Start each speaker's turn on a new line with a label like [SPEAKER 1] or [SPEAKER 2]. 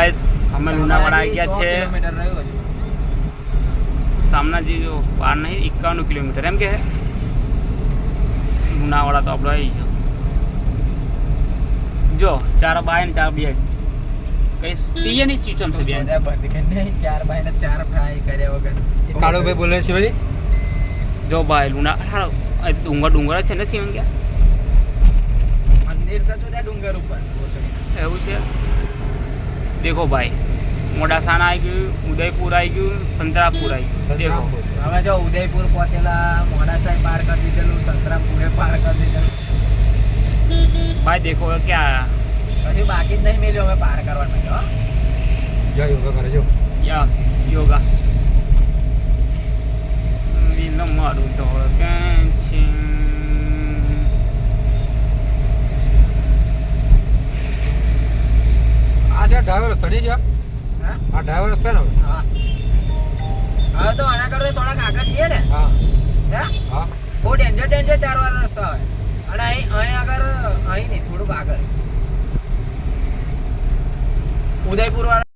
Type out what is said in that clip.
[SPEAKER 1] Guys અમે લુણાવાડા આવી ગયા છે. સામનાજી જો પાર નહીં એકાવન કિલોમીટર. એમ કે? લુણાવાડા તો આપણે આવી ગયો. જો ચાર બાય ને ચાર બે. કઈ પિયરની સિસ્ટમ છે બેન.
[SPEAKER 2] નહીં, ચાર બાય ને ચાર ફ્રાય કર્યા વગર.
[SPEAKER 3] કાળુભાઈ બોલે છે ભાઈ?
[SPEAKER 1] જો ભાઈ લુણા ડુંગર ડુંગર છે ને સિવન ગયા
[SPEAKER 2] મંદિર છે ડુંગર ઉપર.
[SPEAKER 1] એવું છે? દેખો ભાઈ મોડાસાના આવી ગયું ઉદયપુર આવી ગયું સંતરાપુર આવી ગયું. દેખો.
[SPEAKER 2] હવે જો ઉદયપુર પહોંચેલા મોડાસાઈ પાર કરી દીધેલું સંતરાપુરે પાર કરી દીધેલું.
[SPEAKER 1] ભાઈ દેખો ક્યાં
[SPEAKER 2] પછી બાકી જ નહીં મેલ્યું હવે પાર કરવાનું
[SPEAKER 3] જય યોગા કરે જો.
[SPEAKER 1] યા યોગા દિલ મારું તો કેમ છે
[SPEAKER 3] જે ડ્રાઈવર રસ્તો નહીં છે?
[SPEAKER 2] હા.
[SPEAKER 3] ડ્રાઈવર રસ્તો ને હવે?
[SPEAKER 2] હા. તો આના કરતા થોડાક આગળ જઈએ ને.
[SPEAKER 3] હા.
[SPEAKER 2] હે?
[SPEAKER 3] હા.
[SPEAKER 2] બહુ ડેન્જર ડેન્જર ટારવાનો રસ્તો હોય. અને અહીં અહીં આગળ અહીં નહીં થોડુંક આગળ. ઉદયપુર વાળા